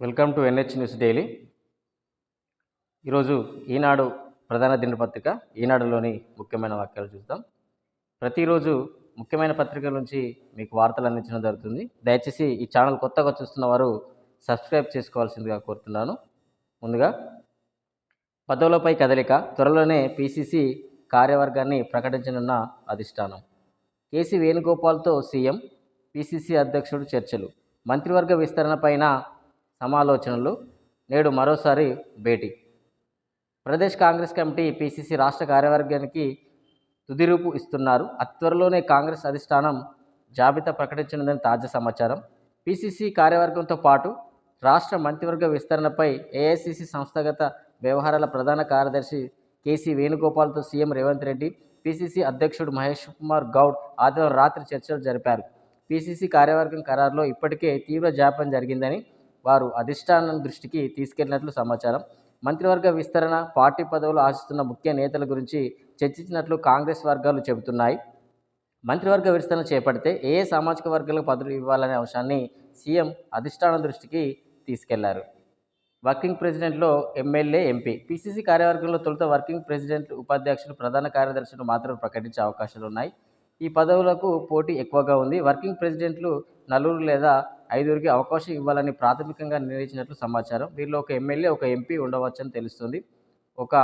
Welcome to NH news daily. ఈరోజు ఈనాడు ప్రధాన దినపత్రిక ఈనాడులోని ముఖ్యమైన వాక్యాలు చూద్దాం. ప్రతిరోజు ముఖ్యమైన పత్రికల నుంచి మీకు వార్తలు అందించడం జరుగుతుంది. దయచేసి ఈ ఛానల్ కొత్తగా చూస్తున్న వారు సబ్స్క్రైబ్ చేసుకోవాల్సిందిగా కోరుతున్నాను. ముందుగా పదవులపై కదలిక త్వరలోనే పిసిసి కార్యవర్గాన్ని ప్రకటించనున్న అధిష్టానం. కేసీ వేణుగోపాల్తో సీఎం పిసిసి అధ్యక్షుడు చర్చలు. మంత్రివర్గ విస్తరణపైన సమాలోచనలు. నేడు మరోసారి భేటీ. ప్రదేశ్ కాంగ్రెస్ కమిటీ పిసిసి రాష్ట్ర కార్యవర్గానికి తుదిరూపు ఇస్తున్నారు. అత్వరలోనే త్వరలోనే కాంగ్రెస్ అధిష్టానం జాబితా ప్రకటించనుందని తాజా సమాచారం. పిసిసి కార్యవర్గంతో పాటు రాష్ట్ర మంత్రివర్గ విస్తరణపై ఏఐసిసి సంస్థాగత వ్యవహారాల ప్రధాన కార్యదర్శి కేసీ వేణుగోపాల్తో సీఎం రేవంత్ రెడ్డి పిసిసి అధ్యక్షుడు మహేష్ కుమార్ గౌడ్ ఆదివారం రాత్రి చర్చలు జరిపారు. పిసిసి కార్యవర్గం ఖరారులో ఇప్పటికే తీవ్ర జాప్యం జరిగిందని వారు అధిష్టానం దృష్టికి తీసుకెళ్ళినట్లు సమాచారం. మంత్రివర్గ విస్తరణ పార్టీ పదవులు ఆశిస్తున్న ముఖ్య నేతల గురించి చర్చించినట్లు కాంగ్రెస్ వర్గాలు చెబుతున్నాయి. మంత్రివర్గ విస్తరణ చేపడితే ఏ ఏ సామాజిక వర్గాలకు పదవులు ఇవ్వాలనే అంశాన్ని సీఎం అధిష్టానం దృష్టికి తీసుకెళ్ళారు. వర్కింగ్ ప్రెసిడెంట్లో ఎమ్మెల్యే ఎంపీ పిసిసి కార్యవర్గంలో తొలుత వర్కింగ్ ప్రెసిడెంట్ ఉపాధ్యక్షులు ప్రధాన కార్యదర్శులు మాత్రం ప్రకటించే అవకాశాలు ఉన్నాయి ఈ పదవులకు పోటీ ఎక్కువగా ఉంది. వర్కింగ్ ప్రెసిడెంట్లు నలుగురు లేదా ఐదుగురికి అవకాశం ఇవ్వాలని ప్రాథమికంగా నిర్ణయించినట్లు సమాచారం. వీరిలో ఒక ఎమ్మెల్యే ఒక ఎంపీ ఉండవచ్చని తెలుస్తుంది. ఒక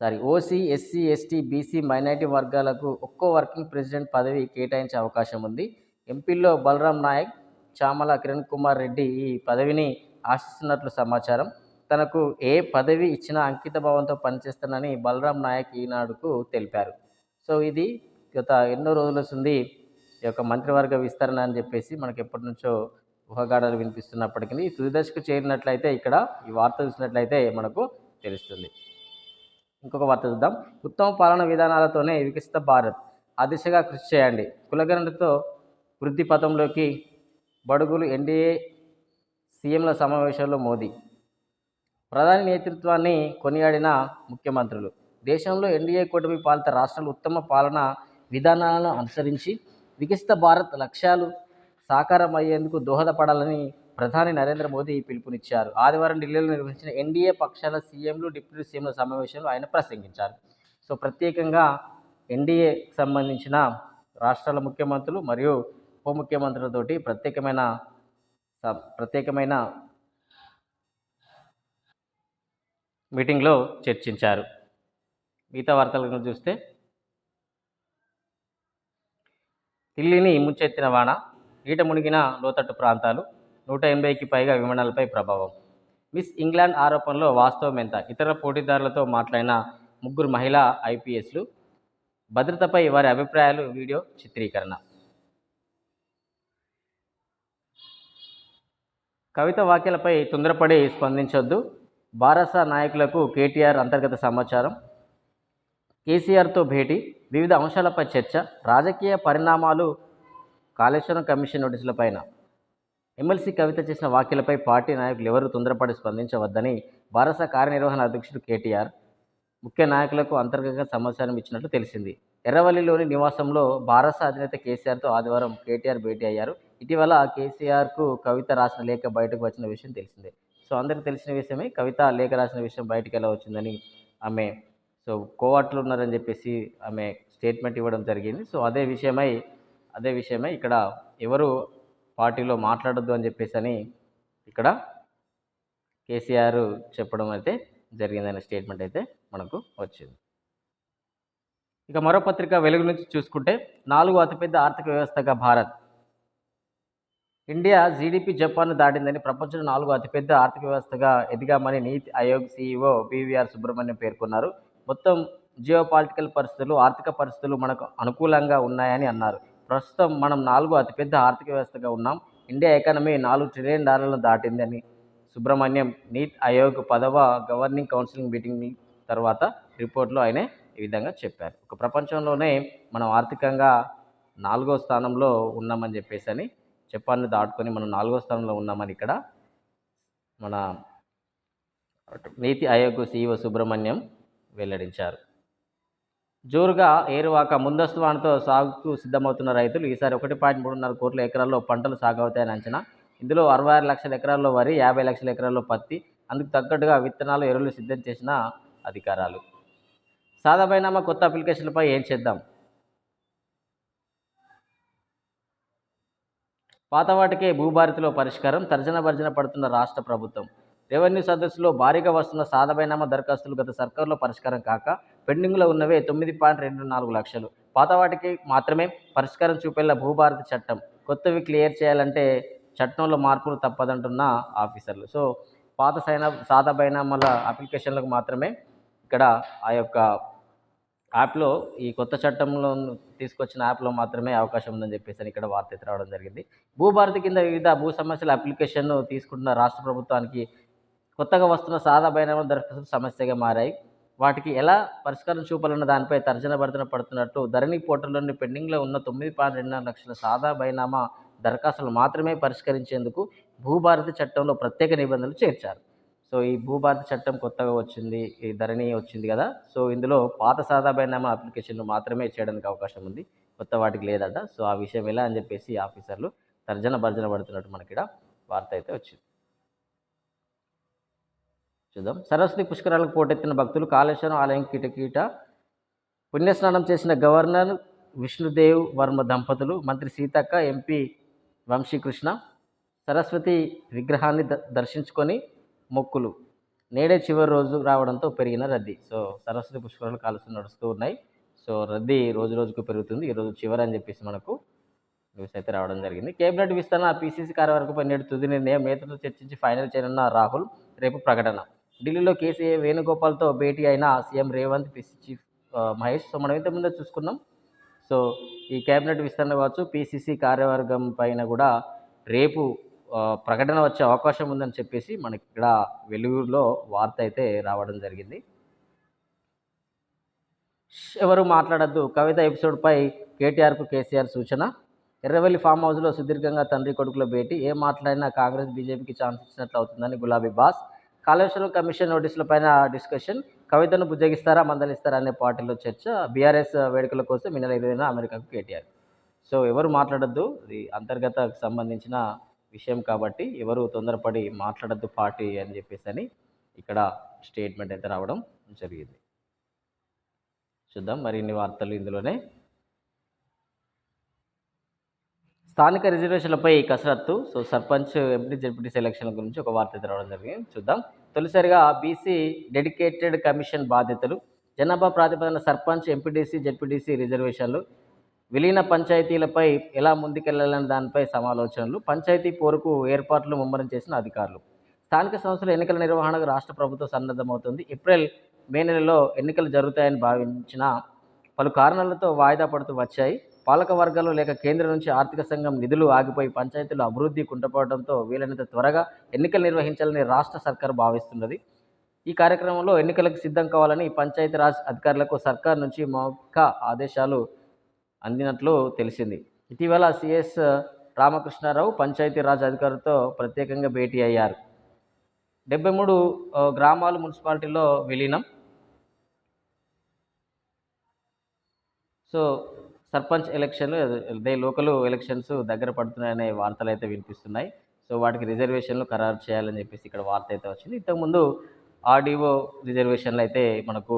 sorry OC SC ST BC minority వర్గాలకు ఒక్కో వర్కింగ్ ప్రెసిడెంట్ పదవి కేటాయించే అవకాశం ఉంది. ఎంపీల్లో బలరాం నాయక్ చామల కిరణ్ కుమార్ రెడ్డి ఈ పదవిని ఆశిస్తున్నట్లు సమాచారం. తనకు ఏ పదవి ఇచ్చినా అంకిత భావంతో పనిచేస్తానని బలరాం నాయక్ ఈనాడుకు తెలిపారు. సో ఇది గత ఎన్నో రోజుల నుండి ఈ యొక్క మంత్రివర్గ విస్తరణ అని చెప్పేసి మనకి ఎప్పటి నుంచో ఊహగాడలు వినిపిస్తున్నప్పటికీ ఈ చేరినట్లయితే ఇక్కడ ఈ వార్త చూసినట్లయితే మనకు తెలుస్తుంది. ఇంకొక వార్త చూద్దాం. ఉత్తమ పాలన విధానాలతోనే వికసిత భారత్. ఆ దిశగా కృషి చేయండి. కులగణలతో వృద్ధి పథంలోకి బడుగులు ఎన్డీఏ సీఎంల సమావేశంలో మోదీ. ప్రధాని నేతృత్వాన్ని కొనియాడిన ముఖ్యమంత్రులు. దేశంలో ఎన్డీఏ కూటమి పాలిత రాష్ట్రాలు ఉత్తమ పాలన విధానాలను అనుసరించి వికసిత భారత్ లక్ష్యాలు సాకారం అయ్యేందుకు దోహదపడాలని ప్రధాని నరేంద్ర మోదీ పిలుపునిచ్చారు. ఆదివారం ఢిల్లీలో నిర్వహించిన ఎన్డీఏ పక్షాల సీఎంలు డిప్యూటీ సీఎంల సమావేశంలో ఆయన ప్రసంగించారు. సో ప్రత్యేకంగా ఎన్డీఏకి సంబంధించిన రాష్ట్రాల ముఖ్యమంత్రులు మరియు ఉప ముఖ్యమంత్రులతోటి ప్రత్యేకమైన స- ప్రత్యేకమైన మీటింగ్లో చర్చించారు. మిగతా వార్తలను చూస్తే ఢిల్లీని ముంచెత్తిన వాన ఈట మునిగిన లోతట్టు ప్రాంతాలు నూట ఎనభైకి పైగా విమానాలపై ప్రభావం. మిస్ ఇంగ్లాండ్ ఆరోపణలో వాస్తవం ఎంత? ఇతర పోటీదారులతో మాట్లాడిన ముగ్గురు మహిళా ఐపీఎస్లు భద్రతపై వారి అభిప్రాయాలు వీడియో చిత్రీకరణ. కవిత వ్యాఖ్యలపై తొందరపడి స్పందించొద్దు. బారస నాయకులకు కేటీఆర్ అంతర్గత సమాచారం. కేసీఆర్తో భేటీ. వివిధ అంశాలపై చర్చ రాజకీయ పరిణామాలు కాళేశ్వరం కమిషన్ నోటీసులపైన ఎమ్మెల్సీ కవిత చేసిన వ్యాఖ్యలపై పార్టీ నాయకులు ఎవరూ తొందరపడి స్పందించవద్దని భారత కార్యనిర్వహణ అధ్యక్షుడు కేటీఆర్ ముఖ్య నాయకులకు అంతర్గత సమాచారం ఇచ్చినట్లు తెలిసింది. ఎర్రవల్లిలోని నివాసంలో భారత అధినేత కేసీఆర్తో ఆదివారం కేటీఆర్ భేటీ అయ్యారు. ఇటీవల కేసీఆర్కు కవిత రాసిన లేఖ బయటకు వచ్చిన విషయం తెలిసిందే. సో అందరికి తెలిసిన విషయమే కవిత లేఖ రాసిన విషయం బయటకు ఎలా వచ్చిందని ఆమె సో కోవాట్లు ఉన్నారని చెప్పేసి ఆమె స్టేట్మెంట్ ఇవ్వడం జరిగింది. సో అదే విషయమై అదే విషయమై ఇక్కడ ఎవరు పార్టీలో మాట్లాడొద్దు అని చెప్పేసి అని ఇక్కడ కేసీఆర్ చెప్పడం అయితే జరిగిందనే స్టేట్మెంట్ అయితే మనకు వచ్చింది. ఇక మరో పత్రిక వెలుగు నుంచి చూసుకుంటే నాలుగు అతిపెద్ద ఆర్థిక వ్యవస్థగా భారత్. ఇండియా జీడిపి జపాన్ దాటిందని ప్రపంచంలో నాలుగు అతిపెద్ద ఆర్థిక వ్యవస్థగా ఎదిగామని నీతి ఆయోగ్ సీఈఓ బీవీఆర్ సుబ్రహ్మణ్యం పేర్కొన్నారు. మొత్తం జియో పాలిటికల్ పరిస్థితులు ఆర్థిక పరిస్థితులు మనకు అనుకూలంగా ఉన్నాయని అన్నారు. ప్రస్తుతం మనం నాలుగు అతిపెద్ద ఆర్థిక వ్యవస్థగా ఉన్నాం. ఇండియా ఎకానమీ నాలుగు ట్రిలియన్ డాలర్లను దాటిందని సుబ్రహ్మణ్యం నీట్ ఆయోగ్ పదవ గవర్నింగ్ కౌన్సిలింగ్ మీటింగ్ తర్వాత రిపోర్ట్లో ఆయన ఈ విధంగా చెప్పారు. ఒక ప్రపంచంలోనే మనం ఆర్థికంగా నాలుగో స్థానంలో ఉన్నామని చెప్పేసి అని జపాన్ని దాటుకొని మనం నాలుగో స్థానంలో ఉన్నామని ఇక్కడ మన నీతి ఆయోగ్ సీఈఓ సుబ్రహ్మణ్యం వెల్లడించారు. జోరుగా ఏరువాక ముందస్తు వానతో సాగుకు సిద్ధమవుతున్న రైతులు ఈసారి ఒకటి పాయింట్ మూడున్నర కోట్ల ఎకరాల్లో పంటలు సాగు అవుతాయని అంచనా. ఇందులో అరవై ఆరు లక్షల ఎకరాల్లో వరి యాభై లక్షల ఎకరాల్లో పత్తి అందుకు తగ్గట్టుగా విత్తనాలు ఎరువులు సిద్ధం చేసిన అధికారాలు. సాదాబైనామా కొత్త అప్లికేషన్లపై ఏం చేద్దాం? పాత వాటికే భూభారతిలో పరిష్కారం తర్జన భర్జన పడుతున్న రాష్ట్ర ప్రభుత్వం. రెవెన్యూ సదస్సులో భారీగా వస్తున్న సాధబైనామా దరఖాస్తులు గత సర్కారులో పరిష్కారం కాక పెండింగ్లో ఉన్నవే తొమ్మిది పాయింట్ రెండు నాలుగు లక్షలు. పాత వాటికి మాత్రమే పరిష్కారం చూపేలా భూభారతి చట్టం. కొత్తవి క్లియర్ చేయాలంటే చట్టంలో మార్పులు తప్పదంటున్న ఆఫీసర్లు. సో పాత సైనా సాధబైనామాల అప్లికేషన్లకు మాత్రమే ఇక్కడ ఆ యొక్క యాప్లో ఈ కొత్త చట్టంలో తీసుకొచ్చిన యాప్లో మాత్రమే అవకాశం ఉందని చెప్పేసి అని ఇక్కడ వార్త రావడం జరిగింది. భూభారతి కింద వివిధ భూ సమస్యల అప్లికేషన్ తీసుకుంటున్న రాష్ట్ర ప్రభుత్వానికి కొత్తగా వస్తున్న సాదా బైనామా దరఖాస్తులు సమస్యగా మారాయి. వాటికి ఎలా పరిష్కారం చూపాలన్న దానిపై తర్జన భర్జన పడుతున్నట్టు ధరణి పోర్టల్లోని పెండింగ్లో ఉన్న తొమ్మిది పాయింట్ రెండు నాలుగు లక్షల సాదా బైనామా దరఖాస్తులు మాత్రమే పరిష్కరించేందుకు భూభారతి చట్టంలో ప్రత్యేక నిబంధనలు చేర్చారు. సో ఈ భూభారతి చట్టం కొత్తగా వచ్చింది ఈ ధరణి వచ్చింది కదా. సో ఇందులో పాత సాదా బైనామా అప్లికేషన్లు మాత్రమే చేయడానికి అవకాశం ఉంది. కొత్త వాటికి లేదట. సో ఆ విషయం ఎలా అని చెప్పేసి ఆఫీసర్లు తర్జన భర్జన పడుతున్నట్టు మనకి ఇక్కడ వార్త అయితే వచ్చింది. చూద్దాం. సరస్వతి పుష్కరాలకు పోటెత్తిన భక్తులు కాళేశ్వరం ఆలయం కిటకీట పుణ్యస్నానం చేసిన గవర్నర్ విష్ణుదేవ్ వర్మ దంపతులు మంత్రి సీతక్క ఎంపీ వంశీకృష్ణ సరస్వతి విగ్రహాన్ని ద దర్శించుకొని మొక్కులు. నేడే చివరి రోజు రావడంతో పెరిగిన రద్దీ. సో సరస్వతి పుష్కరాలు కాలుష్యం నడుస్తూ ఉన్నాయి. సో రద్దీ రోజు రోజుకు పెరుగుతుంది. ఈరోజు చివరి అని చెప్పేసి మనకు న్యూస్ అయితే రావడం జరిగింది. కేబినెట్ విస్తరణ పీసీసీ కార్యవర్గంపై నేడు తుది నిర్ణయం నేతలతో చర్చించి ఫైనల్ చేయనున్న రాహుల్ రేపు ప్రకటన. ఢిల్లీలో కేసీఏ వేణుగోపాల్తో భేటీ అయిన CM Revanth PC chief Mahesh. So మనం ఇంతకుముందే చూసుకున్నాం. సో ఈ కేబినెట్ విస్తరణ కావచ్చు పీసీసీ కార్యవర్గం పైన కూడా రేపు ప్రకటన వచ్చే అవకాశం ఉందని చెప్పేసి మనకి ఇక్కడ వెలుగులో వార్త అయితే రావడం జరిగింది. ఎవరు మాట్లాడద్దు కవిత ఎపిసోడ్పై కేటీఆర్కు కేసీఆర్ సూచన. ఎర్రవెల్లి ఫామ్ హౌస్లో సుదీర్ఘంగా తండ్రి కొడుకుల భేటీ. ఏ మాట్లాడినా కాంగ్రెస్ బీజేపీకి ఛాన్స్ ఇచ్చినట్లు అవుతుందని గులాబీ బాస్. కాళేశ్వరం కమిషన్ నోటీసుల పైన డిస్కషన్. కవితను బుజ్జగిస్తారా మందలిస్తారా అనే పార్టీలో చర్చ. బీఆర్ఎస్ వేడుకల కోసం ఈ నెల ఇరవైన అమెరికాకు కేటీఆర్. సో ఎవరు మాట్లాడద్దు. ఇది అంతర్గతకు సంబంధించిన విషయం కాబట్టి ఎవరు తొందరపడి మాట్లాడద్దు పార్టీ అని చెప్పేసి అని ఇక్కడ స్టేట్మెంట్ అయితే రావడం జరిగింది. చూద్దాం మరిన్ని వార్తలు ఇందులోనే. స్థానిక రిజర్వేషన్లపై కసరత్తు. సో సర్పంచ్ ఎంపీ జడ్పీటీ సెలక్షన్ల గురించి ఒక వార్త తెరవడం జరిగింది. చూద్దాం. తొలిసారిగా బీసీ డెడికేటెడ్ కమిషన్ బాధ్యతలు. జనాభా ప్రాతిపదన సర్పంచ్ ఎంపీటీసీ జడ్పీటీసీ రిజర్వేషన్లు. విలీన పంచాయతీలపై ఎలా ముందుకెళ్ళాలనే దానిపై సమాలోచనలు. పంచాయతీ పోరుకు ఏర్పాట్లు ముమ్మరం చేసిన అధికారులు. స్థానిక సంస్థల ఎన్నికల నిర్వహణకు రాష్ట్ర ప్రభుత్వం సన్నద్ధమవుతుంది. ఏప్రిల్ మే నెలలో ఎన్నికలు జరుగుతాయని భావించిన పలు కారణాలతో వాయిదా పడుతూ వచ్చాయి. పాలక వర్గాలు లేక కేంద్రం నుంచి ఆర్థిక సంఘం నిధులు ఆగిపోయి పంచాయతీలు అభివృద్ధి కుంటపోవడంతో వీలైనంత త్వరగా ఎన్నికలు నిర్వహించాలని రాష్ట్ర సర్కార్ భావిస్తున్నది. ఈ కార్యక్రమంలో ఎన్నికలకు సిద్ధం కావాలని పంచాయతీరాజ్ అధికారులకు సర్కార్ నుంచి మౌఖిక ఆదేశాలు అందినట్లు తెలిసింది. ఇటీవల సిఎస్ రామకృష్ణారావు పంచాయతీరాజ్ అధికారులతో ప్రత్యేకంగా భేటీ అయ్యారు. డెబ్బై మూడు గ్రామాలు మున్సిపాలిటీలో విలీనం. సో సర్పంచ్ ఎలక్షన్లు అదే లోకల్ ఎలక్షన్స్ దగ్గర పడుతున్నాయనే వార్తలు అయితే వినిపిస్తున్నాయి. సో వాటికి రిజర్వేషన్లు ఖరారు చేయాలని చెప్పేసి ఇక్కడ వార్త అయితే వచ్చింది. ఇంతకుముందు ఆర్డీఓ రిజర్వేషన్లు అయితే మనకు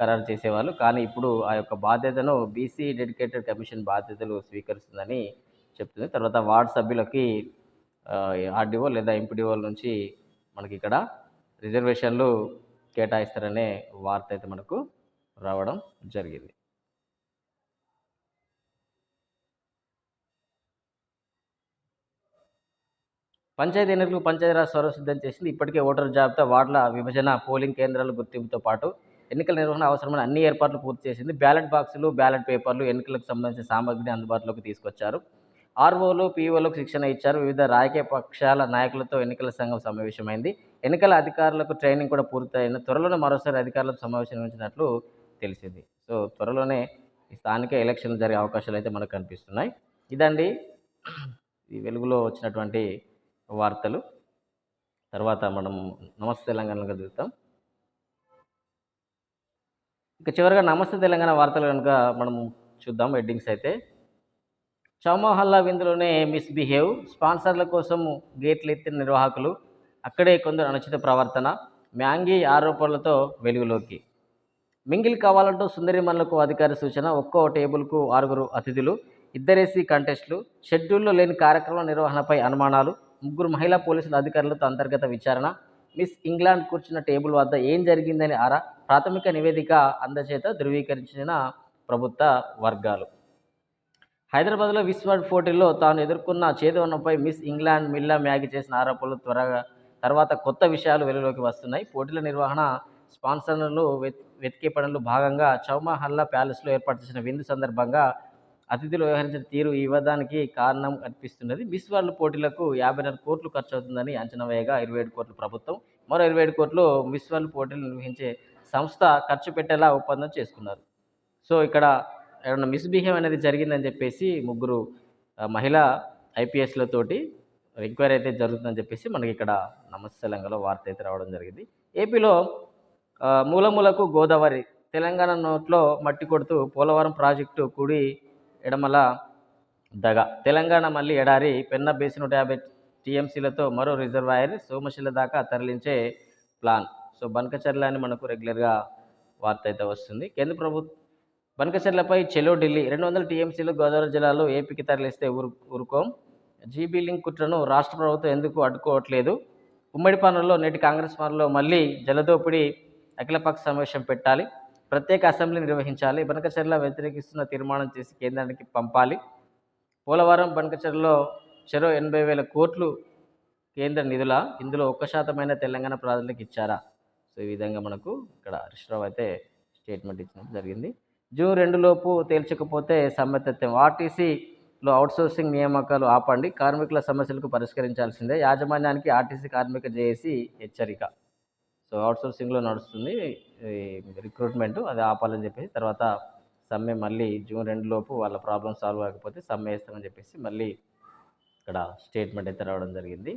ఖరారు చేసేవాళ్ళు. కానీ ఇప్పుడు ఆ యొక్క బాధ్యతను బీసీ డెడికేటెడ్ కమిషన్ బాధ్యతలు స్వీకరిస్తుందని చెప్తుంది. తర్వాత వార్డు సభ్యులకి ఆర్డీఓ లేదా ఎంపీడీఓల నుంచి మనకి ఇక్కడ రిజర్వేషన్లు కేటాయిస్తారనే వార్త అయితే మనకు రావడం జరిగింది. పంచాయతీ ఎన్నికలకు పంచాయతీరాజ్ స్వరం సిద్ధం చేసింది. ఇప్పటికే ఓటర్ జాబితా వార్డుల విభజన పోలింగ్ కేంద్రాల గుర్తింపుతో పాటు ఎన్నికల నిర్వహణ అవసరమైన అన్ని ఏర్పాట్లు పూర్తి చేసింది. బ్యాలెట్ బాక్సులు బ్యాలెట్ పేపర్లు ఎన్నికలకు సంబంధించిన సామగ్రిని అందుబాటులోకి తీసుకొచ్చారు. ఆర్ఓలు పీఓలకు శిక్షణ ఇచ్చారు. వివిధ రాజకీయ పక్షాల నాయకులతో ఎన్నికల సంఘం సమావేశమైంది. ఎన్నికల అధికారులకు ట్రైనింగ్ కూడా పూర్తయిన త్వరలోనే మరోసారి అధికారులకు సమావేశం నిర్వహించినట్లు తెలిసింది. సో త్వరలోనే ఈ స్థానిక ఎలక్షన్లు జరిగే అవకాశాలు అయితే మనకు కనిపిస్తున్నాయి. ఇదండి. ఈ వెలుగులో వచ్చినటువంటి వార్తలు. తర్వాత మనం నమస్తే తెలంగాణలో చదువుతాం ఇక చివరిగా నమస్తే తెలంగాణ వార్తలు కనుక మనం చూద్దాం హెడ్డింగ్స్ అయితే. చౌమహల్లా విందులోనే మిస్బిహేవ్ స్పాన్సర్ల కోసం గేట్లు ఎత్తిన నిర్వాహకులు అక్కడే కొందరు అనుచిత ప్రవర్తన మ్యాంగీ ఆరోపణలతో వెలుగులోకి. మింగిల్ కావాలంటూ సుందరిమన్లకు అధికారి సూచన ఒక్కో టేబుల్కు ఆరుగురు అతిథులు ఇద్దరేసి కంటెస్టులు షెడ్యూల్లో లేని కార్యక్రమ నిర్వహణపై అనుమానాలు ముగ్గురు మహిళా పోలీసుల అధికారులతో అంతర్గత విచారణ. మిస్ ఇంగ్లాండ్ కూర్చున్న టేబుల్ వద్ద ఏం జరిగిందని ఆరా ప్రాథమిక నివేదిక అందచేత ధృవీకరించిన ప్రభుత్వ వర్గాలు. హైదరాబాద్లో విశ్వడ్ పోటీల్లో తాను ఎదుర్కొన్న చేదవనంపై మిస్ ఇంగ్లాండ్ మిల్లా మ్యాగి చేసిన ఆరోపణలు త్వరగా తర్వాత కొత్త విషయాలు వెలుగులోకి వస్తున్నాయి. పోటీల నిర్వహణ స్పాన్సర్లు వెత్ వెతికే పనులు భాగంగా చౌమహల్లా ప్యాలెస్లో ఏర్పాటు చేసిన విందు సందర్భంగా అతిథులు వ్యవహరించిన తీరు ఈ వివాదానికి కారణం కనిపిస్తున్నది మిస్ వరల్డ్ పోటీలకు యాభై నాలుగు కోట్లు ఖర్చు అవుతుందని అంచనా వేయగా ఇరవై ఏడు కోట్లు ప్రభుత్వం. మరో ఇరవై ఏడు కోట్లు మిస్ వరల్డ్ పోటీలు నిర్వహించే సంస్థ ఖర్చు పెట్టేలా ఒప్పందం చేసుకున్నారు. సో ఇక్కడ ఏమన్నా మిస్బిహేవ్ అనేది జరిగిందని చెప్పేసి ముగ్గురు మహిళా ఐపీఎస్లతోటి ఎంక్వైరీ అయితే జరుగుతుందని చెప్పేసి మనకి ఇక్కడ నమస్తే తెలంగాణలో వార్త అయితే రావడం జరిగింది. ఏపీలో మూలమూలకు గోదావరి తెలంగాణ నోట్లో మట్టి కొడుతూ పోలవరం ప్రాజెక్టు కుడి ఎడమల దగ. తెలంగాణ మళ్ళీ ఎడారి పెన్న బేసి నూట యాభై టీఎంసీలతో మరో రిజర్వాయర్ సోమశిల దాకా తరలించే ప్లాన్. సో బనకచర్ల అని మనకు రెగ్యులర్గా వార్త అయితే వస్తుంది. కేంద్ర ప్రభుత్వం బనకచర్లపై చెలో ఢిల్లీ రెండు వందల టీఎంసీలు గోదావరి జిల్లాలో ఏపీకి తరలిస్తే ఊరు ఊరుకోం. జీబీ లింక్ కుట్రను రాష్ట్ర ప్రభుత్వం ఎందుకు అడ్డుకోవట్లేదు? ఉమ్మడి పనుల్లో నేటి కాంగ్రెస్ పనుల్లో మళ్ళీ జలదోపిడీ అఖిలపక్ష సమావేశం పెట్టాలి. ప్రత్యేక అసెంబ్లీ నిర్వహించాలి. బనకచర్ల వ్యతిరేకిస్తున్న తీర్మానం చేసి కేంద్రానికి పంపాలి. పోలవరం బనకచర్లలో చెరో ఎనభై వేల కోట్లు కేంద్ర నిధుల ఇందులో ఒక్క శాతమైన తెలంగాణ ప్రాజెక్టులకు ఇచ్చారా? సో ఈ విధంగా మనకు ఇక్కడ హరీష్రావు అయితే స్టేట్మెంట్ ఇచ్చినట్టు జరిగింది. జూన్ రెండు లోపు తేల్చకపోతే సమ్మెతత్వం ఆర్టీసీలో అవుట్సోర్సింగ్ నియామకాలు ఆపండి. కార్మికుల సమస్యలకు పరిష్కరించాల్సిందే. యాజమాన్యానికి ఆర్టీసీ కార్మిక జేఏసీ హెచ్చరిక. సో అవుట్సోర్సింగ్లో నడుస్తుంది. రిక్రూట్మెంట్ అది ఆపాలని చెప్పేసి తర్వాత సమ్మె మళ్ళీ జూన్ రెండు లోపు వాళ్ళ ప్రాబ్లమ్ సాల్వ్ కాకపోతే సమ్మె వేస్తామని చెప్పేసి మళ్ళీ ఇక్కడ స్టేట్మెంట్ అయితే రావడం జరిగింది.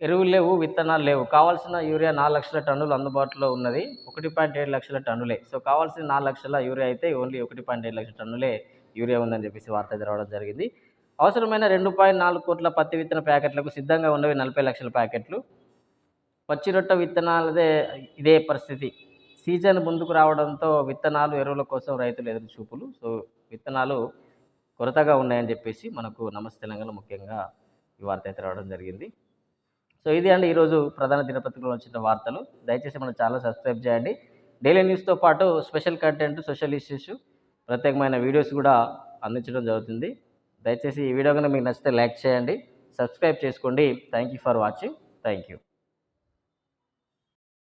ఎరువులు లేవు విత్తనాలు లేవు. కావాల్సిన యూరియా నాలుగు లక్షల టన్నులు అందుబాటులో ఉన్నది. ఒకటి పాయింట్ ఏడు లక్షల టన్నులే. సో కావాల్సిన నాలుగు లక్షల యూరియా అయితే ఓన్లీ ఒకటి పాయింట్ ఏడు లక్షల టన్నులే యూరియా ఉందని చెప్పేసి వార్త అయితే రావడం జరిగింది. అవసరమైన రెండు పాయింట్ నాలుగు కోట్ల పత్తి విత్తన ప్యాకెట్లకు సిద్ధంగా ఉన్నవి నలభై లక్షల ప్యాకెట్లు. పచ్చి రొట్ట విత్తనాలదే ఇదే పరిస్థితి. సీజన్ ముందుకు రావడంతో విత్తనాలు ఎరువుల కోసం రైతులు ఎదురు చూపులు. సో విత్తనాలు కొరతగా ఉన్నాయని చెప్పేసి మనకు నమస్తే తెలంగాణ ముఖ్యంగా ఈ వార్త అయితే రావడం జరిగింది. సో ఇది అండి ఈరోజు ప్రధాన దినపత్రికలో వచ్చిన వార్తలు. దయచేసి మన ఛానల్ సబ్స్క్రైబ్ చేయండి. డైలీ న్యూస్తో పాటు స్పెషల్ కంటెంట్ సోషల్ ఇష్యూస్ ప్రత్యేకమైన వీడియోస్ కూడా అందించడం జరుగుతుంది. దయచేసి ఈ వీడియో కనుక మీకు నచ్చితే లైక్ చేయండి సబ్స్క్రైబ్ చేసుకోండి. Thank you for watching. Thank you